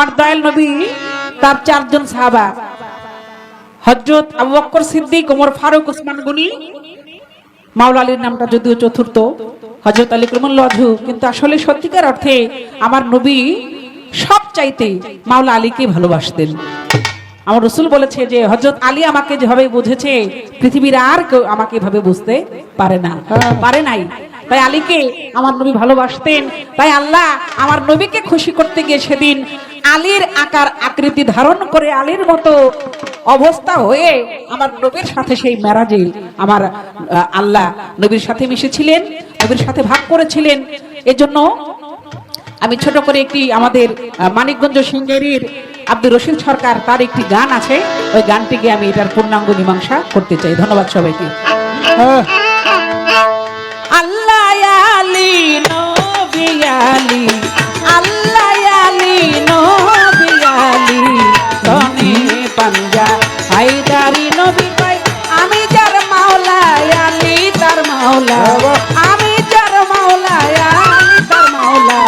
আমার দয়াল নবী তার চারজন সাহাবা। হজরত আবু বক্কর সিদ্দিক ওমর ফারুক ওসমান গনি মাওলা আলীর নামটা যদিও চতুর্থ হজরত আলী করিমুল লজু কিন্তু আসলে সত্যিকার অর্থে আমার নবী সব চাইতে মাওলা আলীকে ভালোবাসতেন। আমার রসুল বলেছে যে হজরত আলী আমাকে যেভাবে বুঝেছে পৃথিবীর আর কেউ আমাকে এভাবে বুঝতে পারে না। পারে নাই। তাই আলীকে আমার নবী ভালোবাসতেন। তাই আল্লাহ আমার নবীকে খুশি করতে গিয়ে সেদিন আলীর আকার আকৃতি ধারণ করে আলীর মতো অবস্থা হয়ে আমার নবীর সাথে সেই মেরাজে আমার আল্লাহ নবীর সাথে মিশেছিলেন, নবীর সাথে ভাগ করেছিলেন। এজন্য আমি ছোট করে একটি আমাদের মানিকগঞ্জ সিঙ্গেরির আব্দুর রশিদ সরকার তার একটি গান আছে। ওই গানটিকে আমি এটার পূর্ণাঙ্গ মীমাংসা করতে চাই। ধন্যবাদ সবাইকে। পাঞ্জা হায়দারি নবী পাই আমি যার মাওলা আলী তার মাওলা আমি যার মাওলা আলী তার মাওলা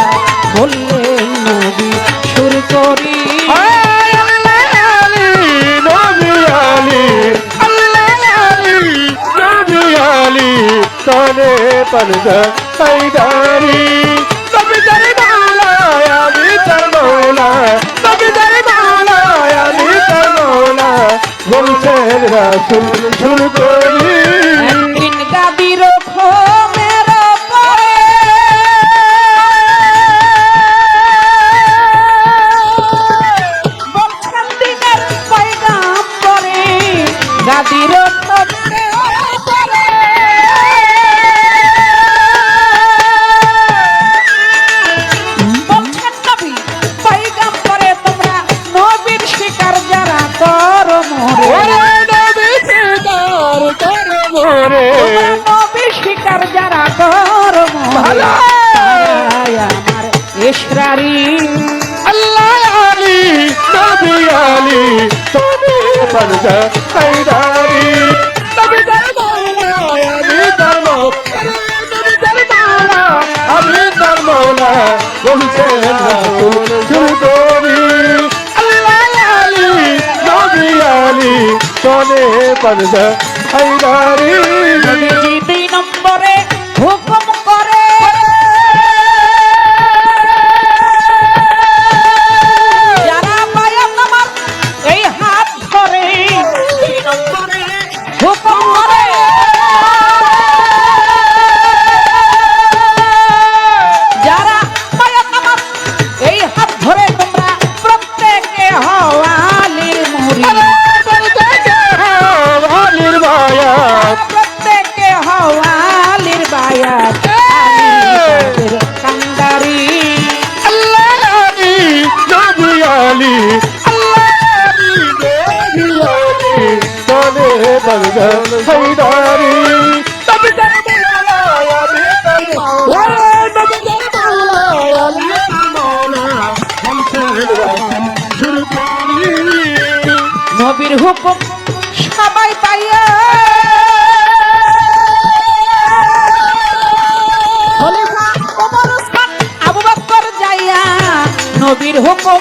বললেন নবী সুর করি। নবী নবী তনে রাসূল শুরু করি শিকার কর মোরে নবী শিকার যারা কর ভালো। আমার এসরারি আল্লাহ আলী নবী আলী আমি আমি তার মাওলা বলছেন রাসূল শুরু করি নবীর হুকুম সবাই পাইয়া আবু বক্কর যাইয়া নবীর হুকুম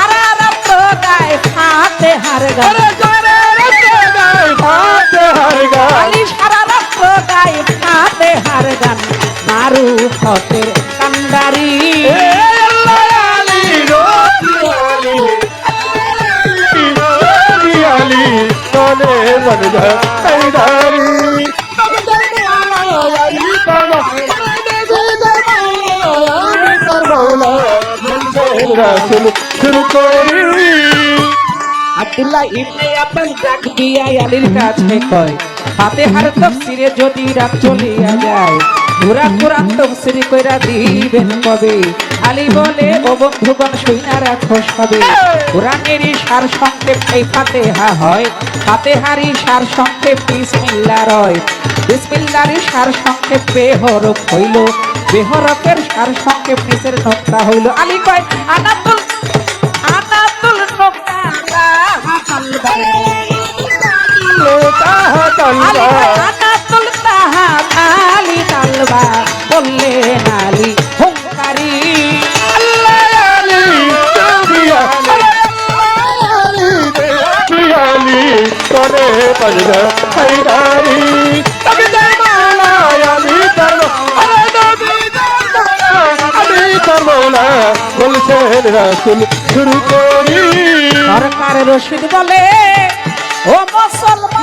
সারা রক্ত গায় হাতে হার গায় সারা রক্ত গায় হাতে হার গান মারু হতে কান্দারি কান্দারি Gracias. শুরু করি আব্দুল্লাহ ইবনে আব্বাস ডাক দিয়া আলীর কাছে কয়, ফাতেহার তাফসিরে যদি রাত চলিয়া যায় পুরা কোরআন তাফসিরি কইরা দিবেন কবে? আলী বলে, ও বন্ধুগণ, শুইনা রাখো সবে কোরআনেরই সার সংক্ষেপ এই ফাতেহা হয়। ফাতেহারই সার সংক্ষেপ বিসমিল্লাহ রয়। বিসমিল্লাহরই সার সংক্ষেপ বেহরফ হইল। বেহরফের সার সংক্ষেপ নিচের নোকটা হইল। আলী কয়, আনাতুল বললে নালি হুঙ্কারি তোর আরে নবী আলী তোর মাওলা বলছেন রাসুল শুরু করি। সরকার রশিদ বলে ও মুসলমান